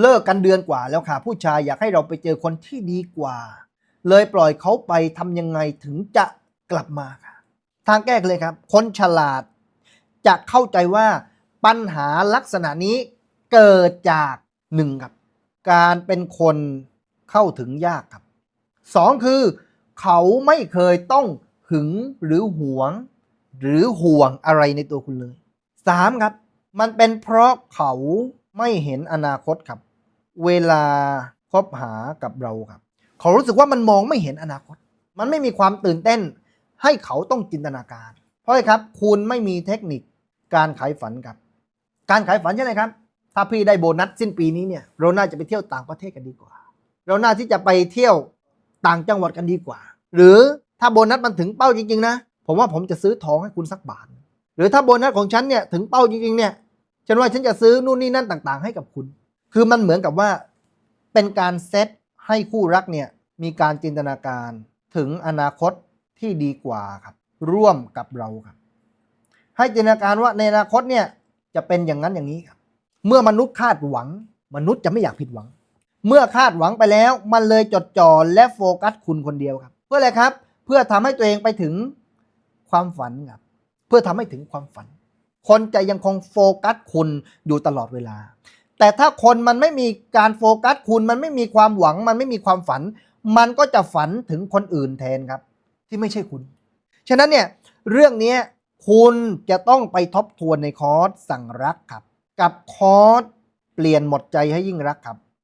เลิกกันเดือนกว่าแล้วค่ะ ผู้ชายอยากให้เราไปเจอคนที่ดีกว่า เลยปล่อยเขาไปทำยังไงถึงจะกลับมาค่ะ ทางแก้เลยครับ คนฉลาด จะเข้าใจว่าปัญหาลักษณะนี้เกิดจากหนึ่งครับ การเป็นคนเข้าถึงยากครับสองคือ เขาไม่เคยต้องหึงหรือหวง หรือห่วงอะไรในตัวคุณเลยสามครับ มันเป็นเพราะเขา ไม่เห็นอนาคตครับ เวลาคบหากับเราครับเขารู้สึกว่ามันมองไม่เห็นอนาคต มันไม่มีความตื่นเต้น ให้เขาต้องจินตนาการ เพราะอะไรครับ คุณไม่มีเทคนิคการขายฝันครับ การขายฝันใช่ไหมครับ ถ้าพี่ได้โบนัสสิ้นปีนี้เนี่ย เราน่าจะไปเที่ยวต่างประเทศกันดีกว่า เราน่าที่จะไปเที่ยวต่างจังหวัดกันดีกว่า หรือถ้าโบนัสมันถึงเป้าจริงๆนะ ผมว่าผมจะซื้อทองให้คุณสักบาท หรือถ้าโบนัสของฉันเนี่ยถึงเป้าจริงๆเนี่ย ฉันว่าฉันจะซื้อนู่นนี่นั่นต่างๆ ให้กับคุณ คือมันเหมือนกับว่าเป็นการเซตให้คู่รักเนี่ยมีการจินตนาการถึงอนาคตที่ดีกว่าครับ ร่วมกับเราครับ ให้จินตนาการว่าในอนาคตเนี่ยจะเป็นอย่างนั้นอย่างนี้ครับ เมื่อมนุษย์คาดหวัง มนุษย์จะไม่อยากผิดหวัง เมื่อคาดหวังไปแล้ว มันเลยจดจ่อและโฟกัสคุณคนเดียวครับ เพื่ออะไรครับ เพื่อทำให้ตัวเองไปถึงความฝันครับ เพื่อทำให้ถึงความฝัน คนจะยังคงโฟกัสคุณอยู่ตลอดเวลา แต่ถ้าคนมันไม่มีการโฟกัสคุณมันไม่มีความหวัง มันไม่มีความฝัน มันก็จะฝันถึงคนอื่นแทนครับ ที่ไม่ใช่คุณ ฉะนั้นเนี่ยเรื่องนี้คุณจะต้องไปทบทวนในคอร์สสั่งรักครับ กับคอร์สเปลี่ยนหมดใจให้ยิ่งรักครับ